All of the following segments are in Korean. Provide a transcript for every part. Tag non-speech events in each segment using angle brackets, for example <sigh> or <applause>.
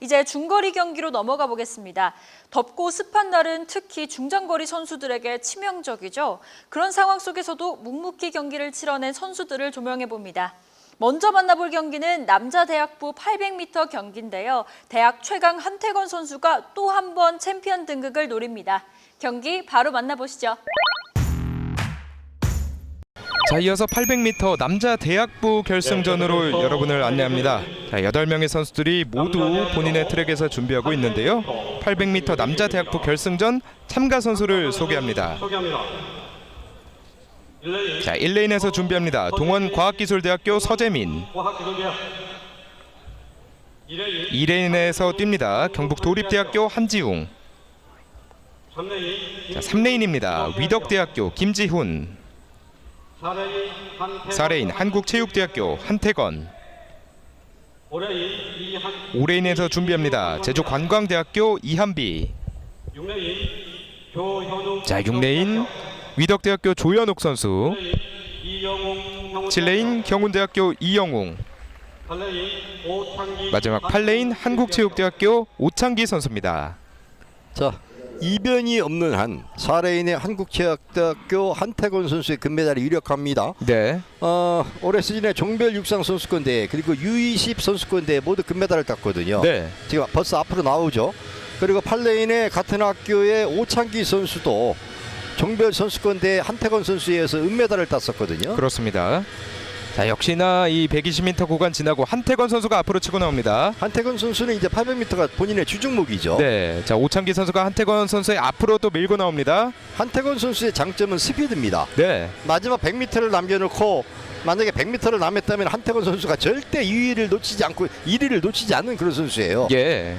이제 중거리 경기로 넘어가 보겠습니다. 덥고 습한 날은 특히 중장거리 선수들에게 치명적이죠. 그런 상황 속에서도 묵묵히 경기를 치러낸 선수들을 조명해 봅니다. 먼저 만나볼 경기는 남자 대학부 800m 경기인데요. 대학 최강 한태건 선수가 또 한 번 챔피언 등극을 노립니다. 경기 바로 만나보시죠. 자, 이어서 800m 남자 대학부 결승전으로 여러분을 안내합니다. 자, 8명의 선수들이 모두 본인의 트랙에서 준비하고 있는데요. 800m 남자 대학부 결승전 참가 선수를 소개합니다. 자, 1레인에서 준비합니다. 동원과학기술대학교 서재민. 과학기술대학 일레인 2레인에서 뜁니다. 경북 도립대학교 한지웅. 3레인 자, 3레인입니다. 위덕대학교 김지훈. 4레인 한 4레인 한국체육대학교 한태건. 5레인 이한 5레인에서 준비합니다. 제주관광대학교 이한비. 6레인 교현웅 자, 6레인 위덕대학교 조현욱 선수. 이영웅 형사 7레인 경운대학교 이영웅. 8레인 오창기 마지막 8레인 한국체육대학교 오창기 선수입니다. 자 이변이 없는 한 4레인의 한국체육대학교 한태권 선수의 금메달이 유력합니다. 네. 어, 올해 시즌에 종별 육상 선수권 대회 그리고 U20 선수권 대회 모두 금메달을 땄거든요. 네. 지금 벌써 앞으로 나오죠. 그리고 8레인의 같은 학교의 오창기 선수도 종별 선수권 대회 한태권 선수에 의해서 은메달을 땄었거든요. 그렇습니다. 자, 역시나 이 120m 구간 지나고 한태건 선수가 앞으로 치고 나옵니다. 한태권 선수는 이제 800m가 본인의 주종목이죠. 네. 자, 오창기 선수가 한태건 선수의 앞으로 또 밀고 나옵니다. 한태권 선수의 장점은 스피드입니다. 네. 마지막 100m를 남겨놓고 만약에 100m를 남았다면 한태권 선수가 절대 2위를 놓치지 않고 1위를 놓치지 않는 그런 선수예요. 예.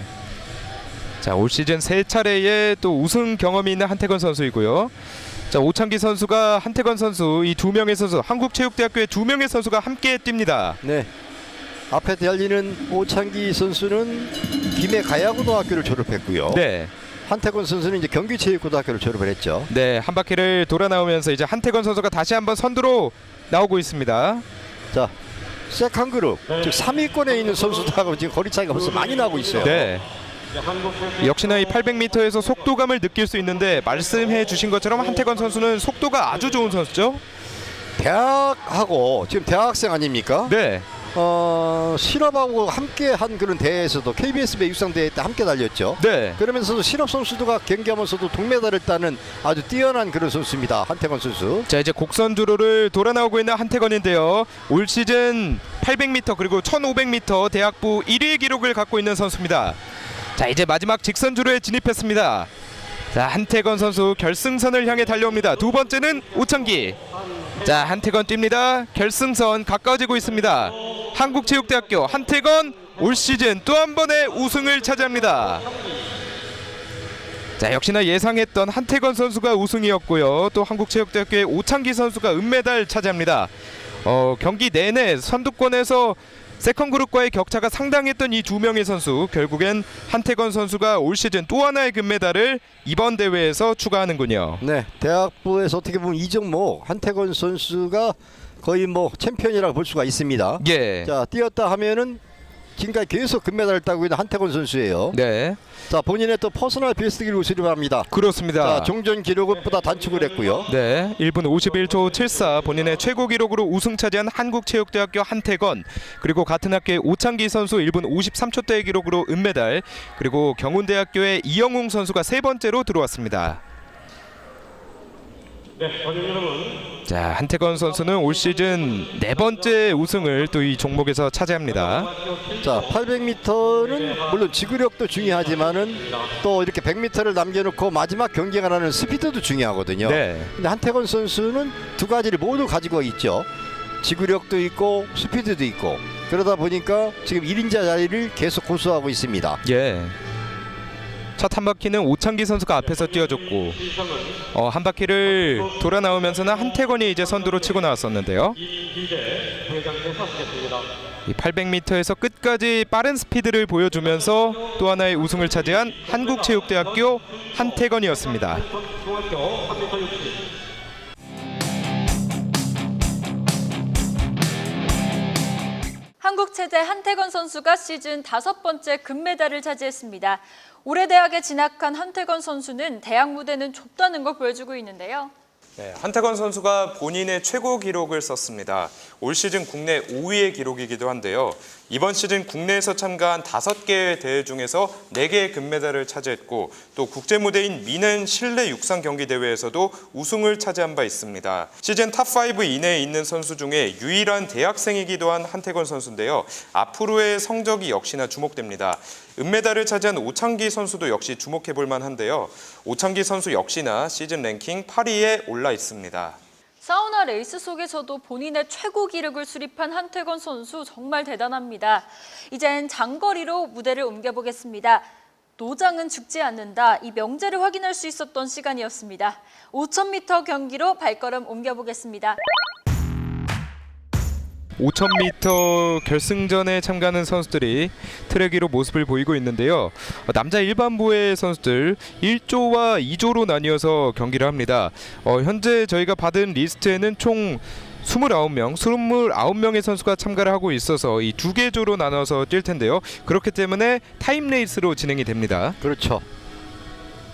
자, 올 시즌 세 차례의 또 우승 경험이 있는 한태건 선수이고요. 자, 오창기 선수가 한태건 선수 이 두 명의 선수 한국체육대학교의 두 명의 선수가 함께 뜁니다. 네. 앞에 달리는 오창기 선수는 김해 가야고등학교를 졸업했고요. 네. 한태권 선수는 이제 경기체육고등학교를 졸업을 했죠. 네, 한 바퀴를 돌아 나오면서 이제 한태건 선수가 다시 한번 선두로 나오고 있습니다. 자, 세컨 그룹 즉 3위권에 있는 선수들하고 지금 거리 차이가 벌써 많이 나고 있어요. 네. 역시나 이 800m에서 속도감을 느낄 수 있는데 말씀해 주신 것처럼 한태건 선수는 속도가 아주 좋은 선수죠. 대학하고 지금 대학생 아닙니까? 네. 어, 실업하고 함께 한 그런 대회에서도 KBS 배육상 대회 때 함께 달렸죠. 네. 그러면서도 실업 선수들과 경기하면서도 동메달을 따는 아주 뛰어난 그런 선수입니다. 한태권 선수. 자 이제 곡선 주로를 돌아 나오고 있는 한태건인데요. 올 시즌 800m 그리고 1500m 대학부 1위 기록을 갖고 있는 선수입니다. 자 이제 마지막 직선 주로에 진입했습니다. 자 한태건 선수 결승선을 향해 달려옵니다. 두 번째는 오창기. 자 한태건 뜁니다. 결승선 가까워지고 있습니다. 한국체육대학교 한태건 올 시즌 또 한 번의 우승을 차지합니다. 자 역시나 예상했던 한태건 선수가 우승이었고요. 또 한국체육대학교의 오창기 선수가 은메달 차지합니다. 어, 경기 내내 선두권에서 세컨 그룹과의 격차가 상당했던 이 두 명의 선수 결국엔 한태건 선수가 올 시즌 또 하나의 금메달을 이번 대회에서 추가하는군요. 네, 대학부에서 어떻게 보면 이 종목 한태권 선수가 거의 뭐 챔피언이라고 볼 수가 있습니다. 예. 자, 뛰었다 하면은 지금까지 계속 금메달을 따고 있는 한태권 선수예요. 네. 자, 본인의 또 퍼스널 베스트 기록을 수립합니다. 그렇습니다. 자, 종전 기록보다 단축을 했고요. 네, 1분 51초 74 본인의 최고 기록으로 우승 차지한 한국체육대학교 한태건 그리고 같은 학교의 오창기 선수 1분 53초대의 기록으로 은메달 그리고 경운대학교의 이영웅 선수가 세 번째로 들어왔습니다. 네, 자, 한태건 선수는 올 시즌 네 번째 우승을 또 이 종목에서 차지합니다. 자, 800m는 물론 지구력도 중요하지만은 또 이렇게 100m를 남겨놓고 마지막 경기가 나는 스피드도 중요하거든요. 네. 근데 한태권 선수는 두 가지를 모두 가지고 있죠. 지구력도 있고 스피드도 있고 그러다 보니까 지금 1인자 자리를 계속 고수하고 있습니다. 예. 첫 한 바퀴는 오창기 선수가 앞에서 뛰어줬고 어, 한 바퀴를 돌아 나오면서는 한태건이 이제 선두로 치고 나왔었는데요. 이 800m에서 끝까지 빠른 스피드를 보여주면서 또 하나의 우승을 차지한 한국체육대학교 한태건이었습니다. 중학교 3m 60 한국체육대학교 한국 체대 한태건 선수가 시즌 다섯 번째 금메달을 차지했습니다. 올해 대학에 진학한 한태건 선수는 대학 무대는 좁다는 걸 보여주고 있는데요. 네, 한태건 선수가 본인의 최고 기록을 썼습니다. 올 시즌 국내 5위의 기록이기도 한데요. 이번 시즌 국내에서 참가한 5개의 대회 중에서 4개의 금메달을 차지했고 또 국제 무대인 미넨 실내 육상 경기 대회에서도 우승을 차지한 바 있습니다. 시즌 탑5 이내에 있는 선수 중에 유일한 대학생이기도 한 한태건 선수인데요. 앞으로의 성적이 역시나 주목됩니다. 은메달을 차지한 오창기 선수도 역시 주목해 볼 만한데요. 오창기 선수 역시나 시즌 랭킹 8위에 올라 있습니다. 사우나 레이스 속에서도 본인의 최고 기록을 수립한 한태건 선수 정말 대단합니다. 이젠 장거리로 무대를 옮겨보겠습니다. 노장은 죽지 않는다. 이 명제를 확인할 수 있었던 시간이었습니다. 5,000m 경기로 발걸음 옮겨보겠습니다. 5000m 결승전에 참가하는 선수들이 트랙 위로 모습을 보이고 있는데요. 어, 남자 일반부의 선수들 1조와 2조로 나뉘어서 경기를 합니다. 어, 현재 저희가 받은 리스트에는 총 29명, 29명의 선수가 참가를 하고 있어서 이 두 개 조로 나눠서 뛸 텐데요. 그렇기 때문에 타임 레이스로 진행이 됩니다. 그렇죠.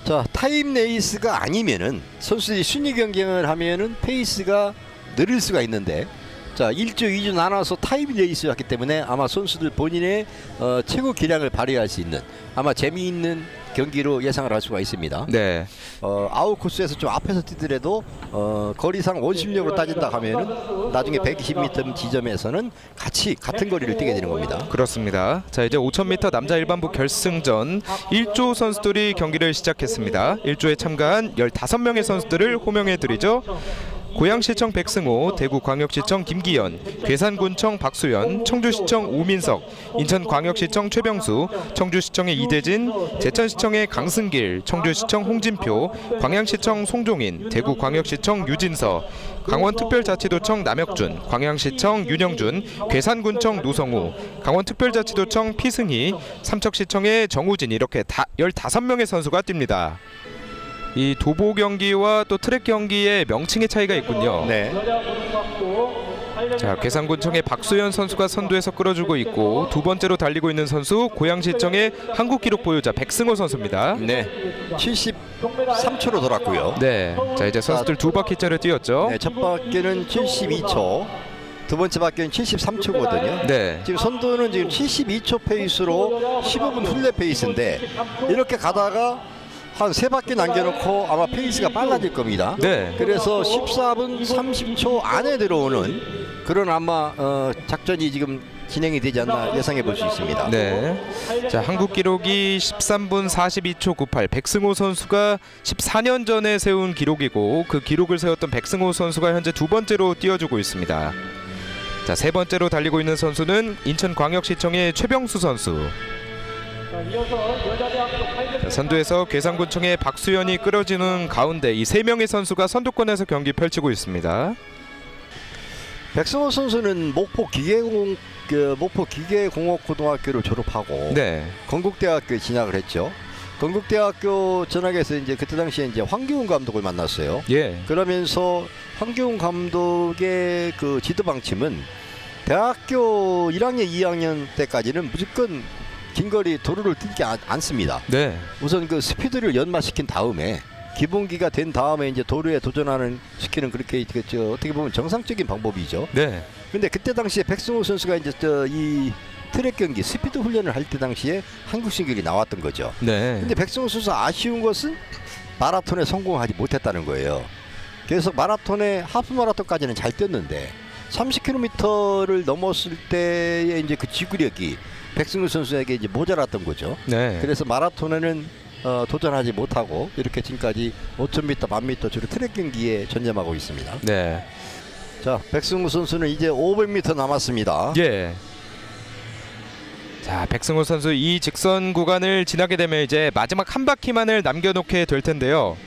자 타임 레이스가 아니면은 선수들이 순위 경쟁을 하면은 페이스가 느릴 수가 있는데 자 1조 2조 나눠서 타임 레이스였기 때문에 아마 선수들 본인의 어, 최고 기량을 발휘할 수 있는 아마 재미있는 경기로 예상을 할 수가 있습니다. 네. 어, 아웃 코스에서 좀 앞에서 뛰더라도 어, 거리상 원심력으로 따진다 하면은 나중에 120m 지점에서는 같이 같은 거리를 뛰게 되는 겁니다. 그렇습니다. 자 이제 5000m 남자 일반부 결승전 1조 선수들이 경기를 시작했습니다. 1조에 참가한 15명의 선수들을 호명해 드리죠. 고양시청 백승호, 대구광역시청 김기현, 괴산군청 박수현, 청주시청 우민석, 인천광역시청 최병수, 청주시청의 이대진, 제천시청의 강승길, 청주시청 홍진표, 광양시청 송종인, 대구광역시청 유진서, 강원특별자치도청 남혁준, 광양시청 윤영준, 괴산군청 노성우, 강원특별자치도청 피승희, 삼척시청의 정우진 이렇게 다 15명의 선수가 뜁니다. 이 도보 경기와 또 트랙 경기의 명칭의 차이가 있군요. 네. 자, 괴산군청의 박수현 선수가 선두에서 끌어주고 있고 두 번째로 달리고 있는 선수 고양시청의 한국 기록 보유자 백승호 선수입니다. 네. 73초로 돌았고요. 네. 자, 이제 선수들 두 바퀴째를 뛰었죠. 네, 첫 바퀴는 72초, 두 번째 바퀴는 73초거든요. 네. 지금 선두는 지금 72초 페이스로 15분 훈레 페이스인데 이렇게 가다가 한 세 바퀴 남겨놓고 아마 페이스가 빨라질 겁니다. 네. 그래서 14분 30초 안에 들어오는 그런 아마 어, 작전이 지금 진행이 되지 않나 예상해 볼 수 있습니다. 네. 자, 한국 기록이 13분 42초 98. 백승호 선수가 14년 전에 세운 기록이고 그 기록을 세웠던 백승호 선수가 현재 두 번째로 뛰어주고 있습니다. 자, 세 번째로 달리고 있는 선수는 인천광역시청의 최병수 선수. 자, 선두에서 괴산군청의 박수현이 끌어지는 가운데 이 세 명의 선수가 선두권에서 경기 펼치고 있습니다. 백승호 선수는 목포 기계공 그 목포 기계공업고등학교를 졸업하고 네. 건국대학교에 진학을 했죠. 건국대학교 전학에서 이제 그때 당시에 이제 황기훈 감독을 만났어요. 예. 그러면서 황기훈 감독의 그 지도 방침은 대학교 1학년, 2학년 때까지는 무조건 긴 거리 도로를 뛰지 않, 않습니다. 네. 우선 그 스피드를 연마시킨 다음에 기본기가 된 다음에 이제 도로에 도전하는 시키는 그렇게 그저 어떻게 보면 정상적인 방법이죠. 네. 근데 그때 당시에 백승호 선수가 이제 저이 트랙 경기 스피드 훈련을 할 때 당시에 한국 신경이 나왔던 거죠. 네. 근데 백승호 선수 아쉬운 것은 마라톤에 성공하지 못했다는 거예요. 그래서 마라톤에 하프 마라톤까지는 잘 뛰었는데 30km를 넘었을 때의 이제 그 지구력이 백승호 선수에게 이제 모자랐던 거죠. 네. 그래서 마라톤에는 어, 도전하지 못하고 이렇게 지금까지 5,000m, 1,000m 주로 트랙 경기에 전념하고 있습니다. 네. 자, 백승호 선수는 이제 500m 남았습니다. 예. 자, 백승호 선수 이 직선 구간을 지나게 되면 이제 마지막 한 바퀴만을 남겨놓게 될 텐데요.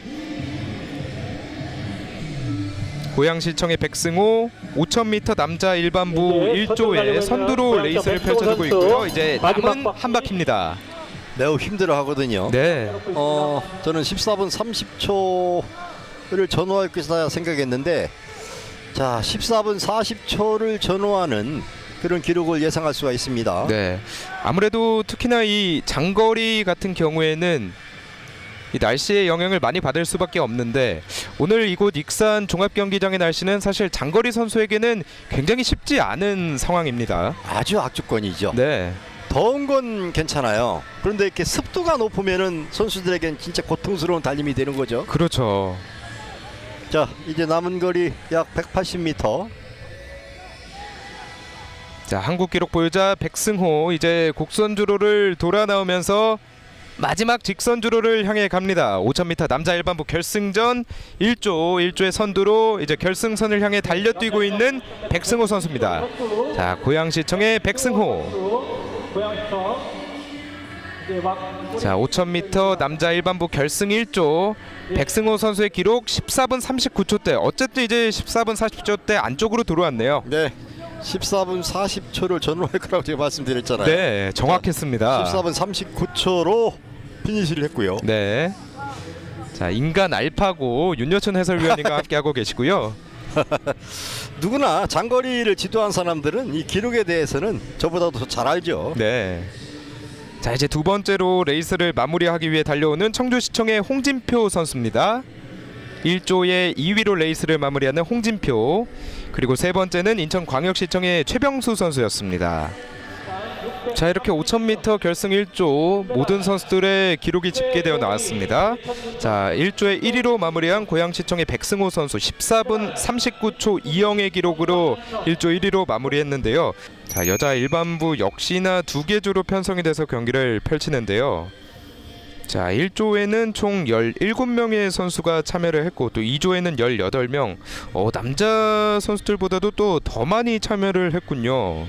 고양시청의 백승호 5,000m 남자 일반부 네, 1조에 선두로 레이스를 펼쳐주고 있고요. 이제 남은 한 바퀴입니다. 매우 힘들어 하거든요. 네. 어, 저는 14분 30초를 전후할 것이다 생각했는데 자, 14분 40초를 전후하는 그 그런 기록을 예상할 수가 있습니다. 네. 아무래도 특히나 이 장거리 같은 경우에는 이 날씨의 영향을 많이 받을 수밖에 없는데 오늘 이곳 익산 종합경기장의 날씨는 사실 장거리 선수에게는 굉장히 쉽지 않은 상황입니다. 아주 악조건이죠. 네. 더운 건 괜찮아요. 그런데 이렇게 습도가 높으면은 선수들에겐 진짜 고통스러운 달림이 되는 거죠. 그렇죠. 자, 이제 남은 거리 약 180m. 자, 한국 기록 보유자 백승호 이제 곡선 주로를 돌아 나오면서 마지막 직선 주로를 향해 갑니다. 5000m 남자 일반부 결승전 1조 1조의 선두로 이제 결승선을 향해 달려 뛰고 있는 백승호 선수입니다. 자, 고양시청의 백승호. 자, 5000m 남자 일반부 결승 1조 백승호 선수의 기록 14분 39초대. 어쨌든 이제 14분 40초대 안쪽으로 들어왔네요. 네. 14분 40초를 전후할 거라고 제가 말씀드렸잖아요. 네, 정확했습니다. 14분 39초로 피니시를 했고요. 네. 자 인간 알파고 윤여춘 해설위원님과 <laughs> 함께 하고 계시고요. <laughs> 누구나 장거리를 지도한 사람들은 이 기록에 대해서는 저보다도 더 잘 알죠. 네. 자 이제 두 번째로 레이스를 마무리하기 위해 달려오는 청주시청의 홍진표 선수입니다. 1조의 2위로 레이스를 마무리하는 홍진표 그리고 세 번째는 인천광역시청의 최병수 선수였습니다. 자 이렇게 5000m 결승 1조 모든 선수들의 기록이 집계되어 나왔습니다. 자 1조의 1위로 마무리한 고양시청의 백승호 선수 14분 39초 20의 기록으로 1조 1위로 마무리했는데요. 자 여자 일반부 역시나 두 개 조로 편성이 돼서 경기를 펼치는데요. 자 1조에는 총 17명의 선수가 참여를 했고 또 2조에는 18명 어, 남자 선수들보다도 또 더 많이 참여를 했군요.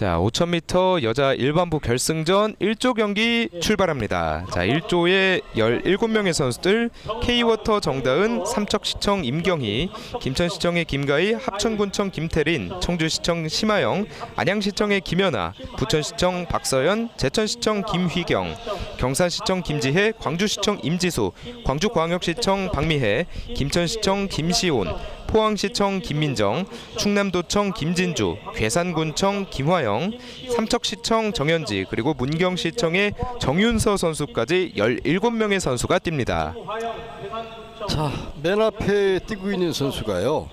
자, 5000m 여자 일반부 결승전 1조 경기 출발합니다. 자, 1조에 17명의 선수들 K워터 정다은, 삼척시청 임경희, 김천시청의 김가희, 합천군청 김태린, 청주시청 심하영, 안양시청의 김연아, 부천시청 박서연, 제천시청 김휘경, 경산시청 김지혜, 광주시청 임지수, 광주광역시청 박미혜, 김천시청 김시온, 포항시청 김민정, 충남도청 김진주, 괴산군청 김화영, 삼척시청 정현지 그리고 문경시청의 정윤서 선수까지 17명의 선수가 뜁니다. 자, 맨 앞에 뛰고 있는 선수가요.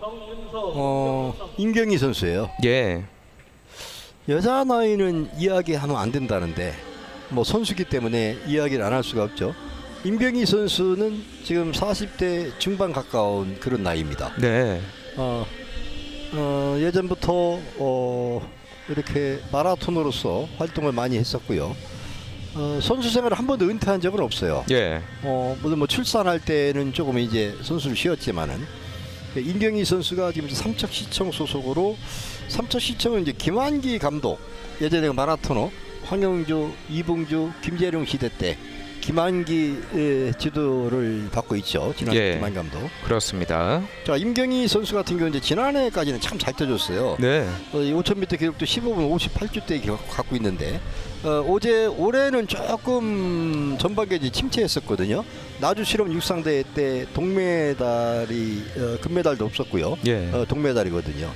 어, 임경희 선수예요. 예. 여자 나이는 이야기하면 안 된다는데 뭐 선수기 때문에 이야기를 안 할 수가 없죠. 임경희 선수는 지금 40대 중반 가까운 그런 나이입니다. 네. 어, 어, 예전부터 어, 이렇게 마라톤으로서 활동을 많이 했었고요. 어, 선수 생활을 한 번도 은퇴한 적은 없어요. 예. 어, 물론 뭐 출산할 때는 조금 이제 선수를 쉬었지만은 임경희 선수가 지금 삼척시청 소속으로 삼척시청은 이제 김환기 감독 예전에 마라토너 황영조, 이봉주, 김재룡 시대 때 김한기 의 지도를 받고 있죠. 지난 예. 김한 감독. 그렇습니다. 자 임경희 선수 같은 경우 이제 지난해까지는 참잘 뛰어줬어요. 네. 어, 이 5,000m 기록도 15분 58초대 갖고 있는데 어, 어제 올해는 조금 전반기에 침체했었거든요. 나주 실험 육상대회 때 동메달이 어, 금메달도 없었고요. 예. 어, 동메달이거든요.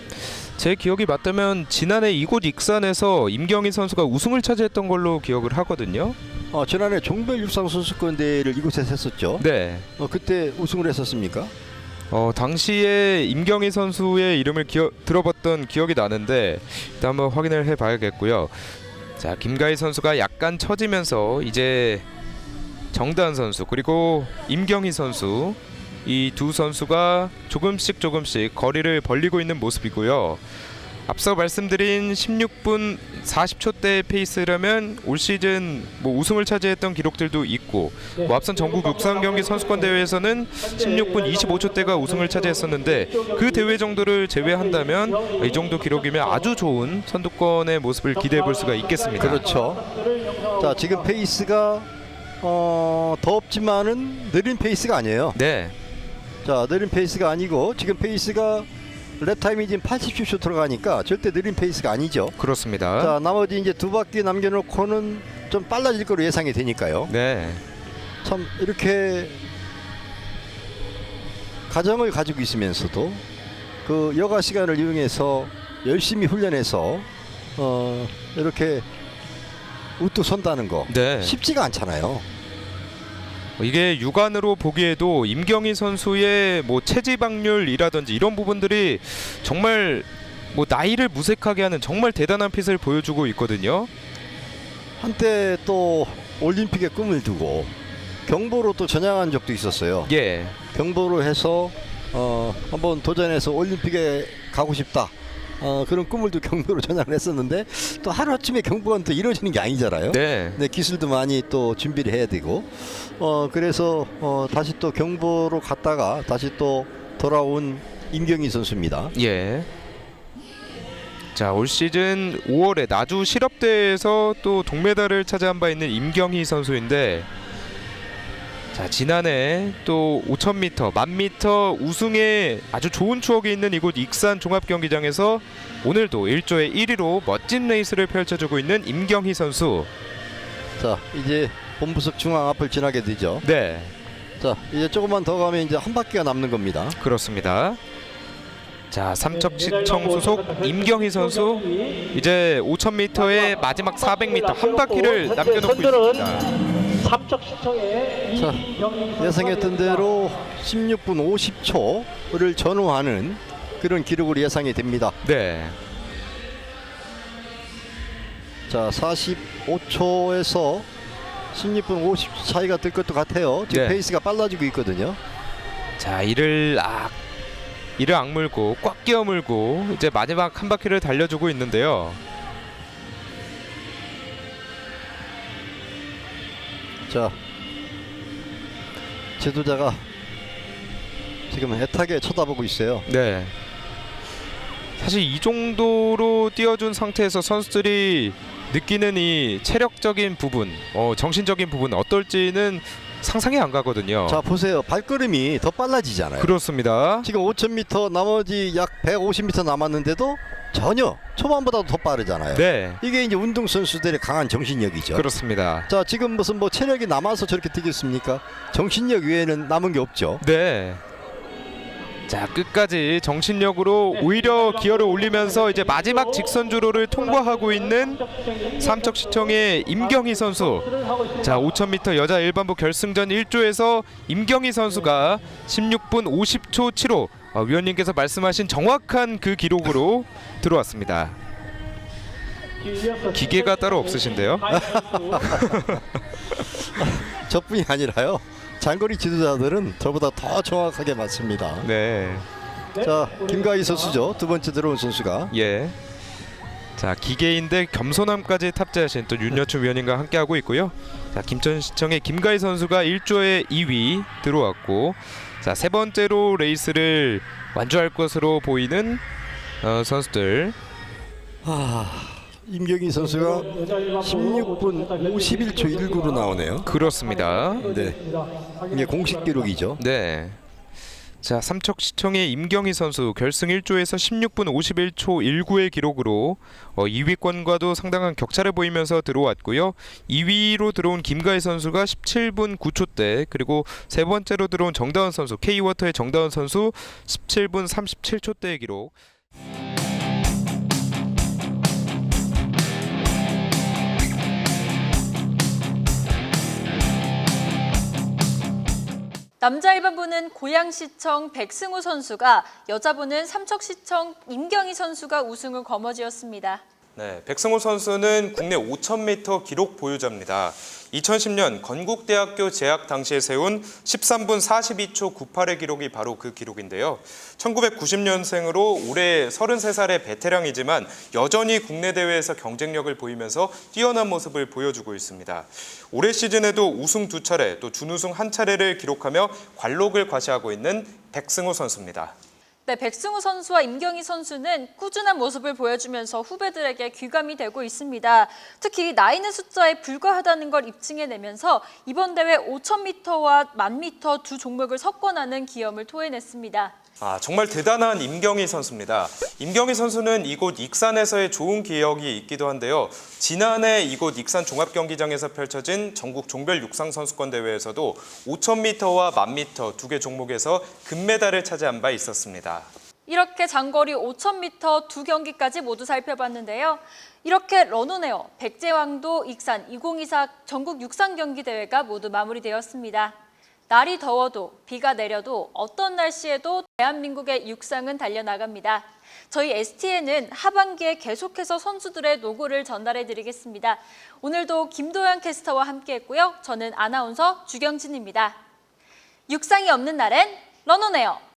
제 기억이 맞다면 지난해 이곳 익산에서 임경희 선수가 우승을 차지했던 걸로 기억을 하거든요. 어, 지난해 종별 육상 선수권 대회를 이곳에서 했었죠. 네. 어, 그때 우승을 했었습니까? 어, 당시에 임경희 선수의 이름을 기억, 들어봤던 기억이 나는데 일단 한번 확인을 해 봐야겠고요. 자, 김가희 선수가 약간 처지면서 이제 정다은 선수 그리고 임경희 선수 이 두 선수가 조금씩 조금씩 거리를 벌리고 있는 모습이고요. 앞서 말씀드린 16분 40초대 페이스라면 올 시즌 뭐 우승을 차지했던 기록들도 있고 뭐 앞선 전국 육상 경기 선수권 대회에서는 16분 25초대가 우승을 차지했었는데 그 대회 정도를 제외한다면 이 정도 기록이면 아주 좋은 선두권의 모습을 기대해 볼 수가 있겠습니다. 그렇죠. 자 지금 페이스가 어, 덥지만은 느린 페이스가 아니에요. 네. 자 느린 페이스가 아니고 지금 페이스가 랩 타임이 지금 80초 들어가니까 절대 느린 페이스가 아니죠. 그렇습니다. 자 나머지 이제 두 바퀴 남겨놓고는 좀 빨라질 거로 예상이 되니까요. 네. 참 이렇게 가정을 가지고 있으면서도 그 여가 시간을 이용해서 열심히 훈련해서 어, 이렇게 우뚝 선다는 거 네. 쉽지가 않잖아요. 이게 육안으로 보기에도 임경희 선수의 뭐 체지방률이라든지 이런 부분들이 정말 뭐 나이를 무색하게 하는 정말 대단한 핏을 보여주고 있거든요. 한때 또 올림픽에 꿈을 두고 경보로 또 전향한 적도 있었어요. 예. 경보로 해서 어, 한번 도전해서 올림픽에 가고 싶다. 어, 그런 꿈을 또 경보로 전향을 했었는데 또 하루아침에 경보가 또 이루어지는 게 아니잖아요. 네. 네, 기술도 많이 또 준비를 해야 되고 어 그래서 어 다시 또 경보로 갔다가 다시 또 돌아온 임경희 선수입니다. 예. 자, 올 시즌 5월에 나주 실업대회에서 또 동메달을 차지한 바 있는 임경희 선수인데 자, 지난해 또 5000m, 1000m 우승에 아주 좋은 추억이 있는 이곳 익산 종합경기장에서 오늘도 1조의 1위로 멋진 레이스를 펼쳐주고 있는 임경희 선수. 자 이제 본부석 중앙 앞을 지나게 되죠. 네, 자 이제 조금만 더 가면 이제 한 바퀴가 남는 겁니다. 그렇습니다. 자, 삼척시청 소속 임경희 선수 이제 5000m의 마지막 400m 한 바퀴를 남겨놓고 있습니다. 삼척 시청에 자, 예상했던 대로 16분 50초를 전후하는 그런 기록으로 예상이 됩니다. 네. 자 45초에서 16분 50 차이가 될 것도 같아요. 지금 네. 페이스가 빨라지고 있거든요. 자 이를 악 이를 악물고 꽉 끼어물고 이제 마지막 한 바퀴를 달려주고 있는데요. 자 지도자가 지금 애타게 쳐다보고 있어요. 네. 사실 이 정도로 뛰어준 상태에서 선수들이 느끼는 이 체력적인 부분, 어, 정신적인 부분 어떨지는 상상이 안 가거든요. 자 보세요 발걸음이 더 빨라지잖아요. 그렇습니다. 지금 5,000m 나머지 약 150m 남았는데도 전혀 초반보다도 더 빠르잖아요. 네, 이게 이제 운동 선수들의 강한 정신력이죠. 그렇습니다. 자 지금 무슨 뭐 체력이 남아서 저렇게 뛰겠습니까? 정신력 외에는 남은 게 없죠. 네. 자 끝까지 정신력으로 오히려 기어를 올리면서 이제 마지막 직선 주로를 통과하고 있는 삼척시청의 임경희 선수. 자 5000m 여자 일반부 결승전 1조에서 임경희 선수가 16분 50초 7호 어, 위원님께서 말씀하신 정확한 그 기록으로 들어왔습니다. 기계가 따로 없으신데요? <laughs> 저뿐이 아니라요. 장거리 지도자들은 저보다 더 정확하게 맞습니다. 네. 자 김가희 선수죠. 두 번째 들어온 선수가 예. 자 기계인데 겸손함까지 탑재하신 또 윤여춘 위원님과 함께 하고 있고요. 자 김천시청의 김가희 선수가 1조에 2위 들어왔고 자 세 번째로 레이스를 완주할 것으로 보이는 어, 선수들 임경희 선수가 16분 51초 19로 나오네요. 그렇습니다. 네, 이게 공식 기록이죠. 네. 자 삼척 시청의 임경희 선수 결승 1조에서 16분 51초 19의 기록으로 어, 2위권과도 상당한 격차를 보이면서 들어왔고요. 2위로 들어온 김가희 선수가 17분 9초대 그리고 세 번째로 들어온 정다은 선수 K워터의 정다은 선수 17분 37초대의 기록. 남자 일반부는 고양시청 백승우 선수가 여자부는 삼척시청 임경희 선수가 우승을 거머쥐었습니다. 네, 백승호 선수는 국내 5000m 기록 보유자입니다. 2010년 건국대학교 재학 당시에 세운 13분 42초 98의 기록이 바로 그 기록인데요. 1990년생으로 올해 33살의 베테랑이지만 여전히 국내 대회에서 경쟁력을 보이면서 뛰어난 모습을 보여주고 있습니다. 올해 시즌에도 우승 두 차례, 또 준우승 한 차례를 기록하며 관록을 과시하고 있는 백승호 선수입니다. 네, 백승우 선수와 임경희 선수는 꾸준한 모습을 보여주면서 후배들에게 귀감이 되고 있습니다. 특히 나이는 숫자에 불과하다는 걸 입증해내면서 이번 대회 5,000m와 1,000m 두 종목을 석권하는 기염을 토해냈습니다. 아, 정말 대단한 임경희 선수입니다. 임경희 선수는 이곳 익산에서의 좋은 기억이 있기도 한데요. 지난해 이곳 익산 종합경기장에서 펼쳐진 전국 종별 육상 선수권 대회에서도 5,000m와 1,000m 두 개 종목에서 금메달을 차지한 바 있었습니다. 이렇게 장거리 5,000m 두 경기까지 모두 살펴봤는데요. 이렇게 런온에어, 백제왕도 익산 2024 전국 육상 경기 대회가 모두 마무리되었습니다. 날이 더워도 비가 내려도 어떤 날씨에도 대한민국의 육상은 달려나갑니다. 저희 STN은 하반기에 계속해서 선수들의 노고를 전달해 드리겠습니다. 오늘도 김도현 캐스터와 함께했고요. 저는 아나운서 주경진입니다. 육상이 없는 날엔 런온에어.